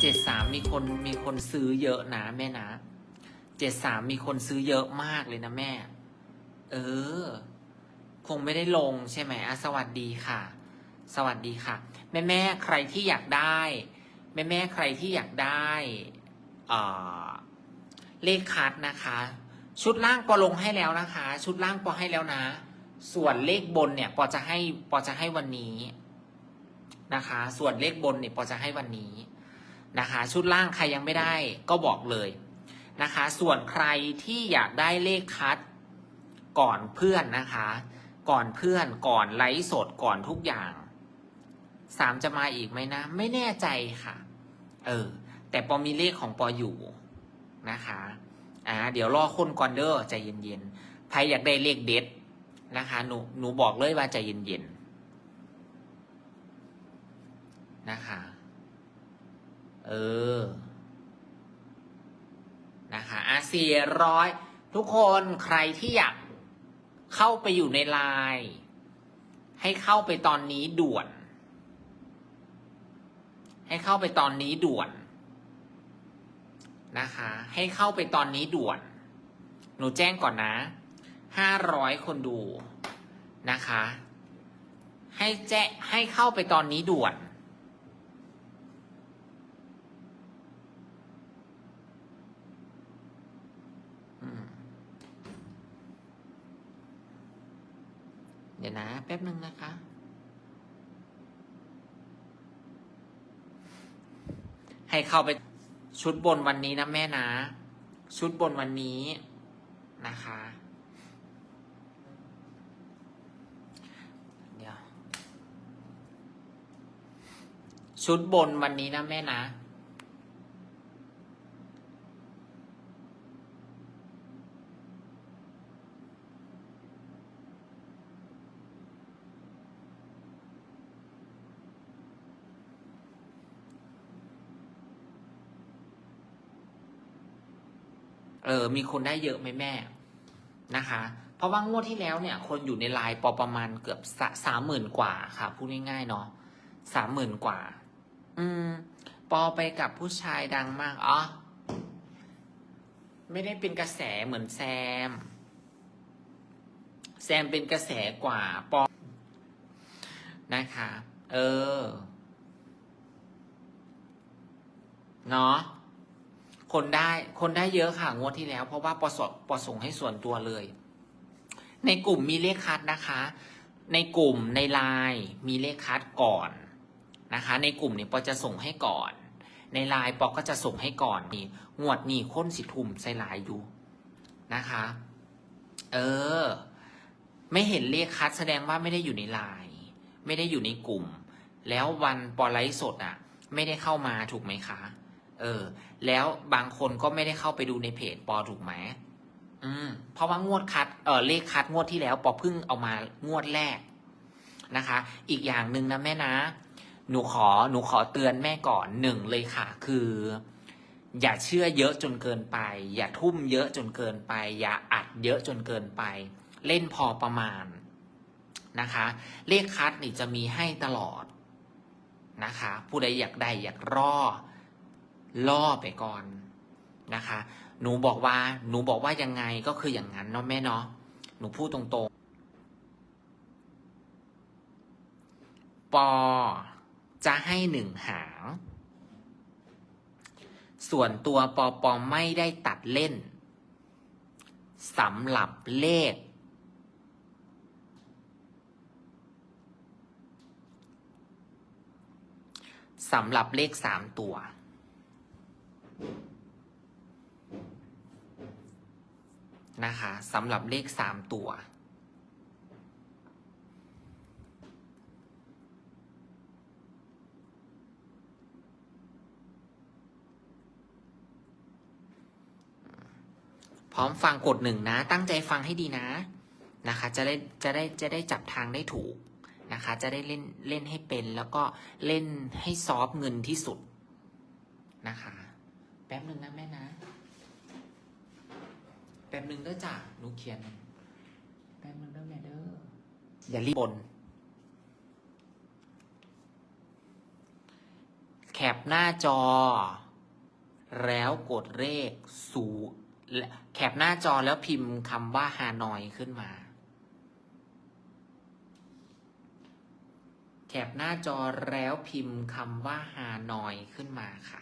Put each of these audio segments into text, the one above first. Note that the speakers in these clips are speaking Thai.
เจ็ดสามมีคนมีคนซื้อเยอะนะแม่นะเจ็ดสามมีคนซื้อเยอะมากเลยนะแม่ เออ คงไม่ได้ลงใช่ไหมอะสวัสดีค่ะ สวัสดีค่ะ แม่แม่ใครที่อยากได้ แม่แม่ใครที่อยากได้เอ่อเลขคัดนะคะ ชุดล่างปอลงให้แล้วนะคะ ชุดล่างปอให้แล้วนะ ส่วนเลขบนเนี่ยปอจะให้ปอจะให้วันนี้นะคะ ส่วนเลขบนเนี่ยปอจะให้วันนี้ นะคะ ชุดล่างใครยังไม่ได้ก็บอกเลยนะคะ ส่วนใครที่อยากได้เลขคัดก่อนเพื่อนนะคะ ก่อนเพื่อนก่อนไลฟ์สดก่อนทุกอย่างสามจะมาอีกไหมนะ ไม่แน่ใจค่ะ เออ แต่ปอมีเลขของปออยู่นะคะอ่าเดี๋ยวรอคนก่อนเด้อใจเย็นๆใครอยากได้เลขเด็ดนะคะหนูหนูบอกเลยว่าใจเย็นๆนะคะ เออ นะคะอะสี่ร้อยทุกคนใครที่อยากเข้าไปอยู่ในไลน์ให้เข้าไปตอนนี้ด่วน ให้เข้าไปตอนนี้ด่วน นะคะ ให้เข้าไปตอนนี้ด่วน หนูแจ้งก่อนนะห้าร้อยคนดูนะคะ ให้แจ้ให้เข้าไปตอนนี้ด่วน ดี๋ยวนะ แป๊บหนึ่งนะคะ ให้เข้าไปชุดบนวันนี้นะแม่นะ ชุดบนวันนี้นะคะ เดี๋ยว ชุดบนวันนี้นะแม่นะ เออมีคนได้เยอะไหมแม่นะคะ เพราะว่างวดที่แล้วเนี่ย คนอยู่ในไลน์ปอประมาณเกือบสามหมื่นกว่าค่ะพูดง่ายๆเนาะสามหมื่นกว่า อืม ปอไปกับผู้ชายดังมากอ๋อไม่ได้เป็นกระแสเหมือนแซม แซมเป็นกระแสกว่าปอนะคะ เออ เนาะ คนได้คนได้เยอะค่ะงวดที่แล้ว เพราะว่าปสปส่งให้ส่วนตัวเลย ในกลุ่มมีเลขคัดนะคะ ในกลุ่มในไลน์มีเลขคัดก่อนนะคะ ในกลุ่มเนี่ยปอจะส่งให้ก่อน ในไลน์ปอก็จะส่งให้ก่อนนี่งวดนี่ค้นสิทุ่มใส่ไลน์อยู่นะคะ เออ ไม่เห็นเลขคัดแสดงว่าไม่ได้อยู่ในไลน์ไม่ได้อยู่ในกลุ่ม แล้ววันปอไลฟ์สดอะ ไม่ได้เข้ามาถูกไหมคะ เออ แล้วบางคนก็ไม่ได้เข้าไปดูในเพจปอถูกไหมอืม เพราะว่างวดคัดเออเลขคัดงวดที่แล้ว ปอเพิ่งเอามางวดแรกนะคะ อีกอย่างหนึ่งนะแม่นะ หนูขอหนูขอเตือนแม่ก่อนหนึ่งเลยค่ะ คือ อย่าเชื่อเยอะจนเกินไป อย่าทุ่มเยอะจนเกินไป อย่าอัดเยอะจนเกินไป เล่นพอประมาณนะคะ เลขคัดนี่จะมีให้ตลอดนะคะ ผู้ใดอยากได้อยากรอ ล่อไปก่อนนะคะ หนูบอกว่า หนูบอกว่ายังไงก็คืออย่างนั้นเนาะแม่เนาะ หนูพูดตรงๆ ปอจะให้หนึ่งหาง ส่วนตัวปอปอไม่ได้ตัดเล่นสำหรับเลข สำหรับเลขสามตัว นะคะสำหรับเลขสามตัว พร้อมฟังกดหนึ่งนะ ตั้งใจฟังให้ดีนะนะคะ จะได้จะได้จะได้จับทางได้ถูกนะคะ จะได้เล่นเล่นให้เป็นแล้วก็เล่นให้ซอฟเงินที่สุดนะคะ แป๊บหนึ่งนะแม่นะ ป๊บนึงเด้อจ้ะหนูเขียน แป๊บนึงเด้อแม่เด้ออย่ารีบบน แคปหน้าจอ แล้วกดเลขสูและแคปหน้าจอแล้วพิมพ์คำว่าฮานอยขึ้นมา แคปหน้าจอแล้วพิมพ์คำว่าฮานอยขึ้นมาค่ะ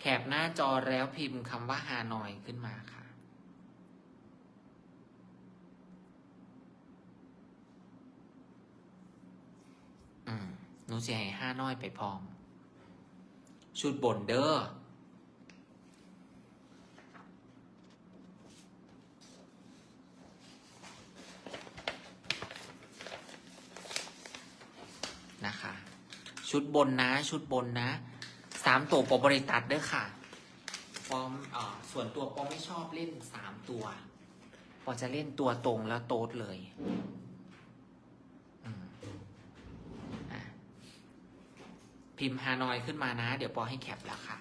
แคปหน้าจอแล้วพิมพ์คำว่าฮานอยขึ้นมาค่ะ อืมหนูจะให้ห้าน้อยไปพร้อม ชุดบนเด้อนะคะ ชุดบนนะ ชุดบนนะ สามตัวปอบริตัดเด้อค่ะปอมเอ่อส่วนตัวปอมไม่ชอบเล่นสามตัวปอจะเล่นตัวตรงแล้วโต๊ดเลยพิมพ์ฮานอยขึ้นมานะ เดี๋ยวปอให้แคปแล้วค่ะ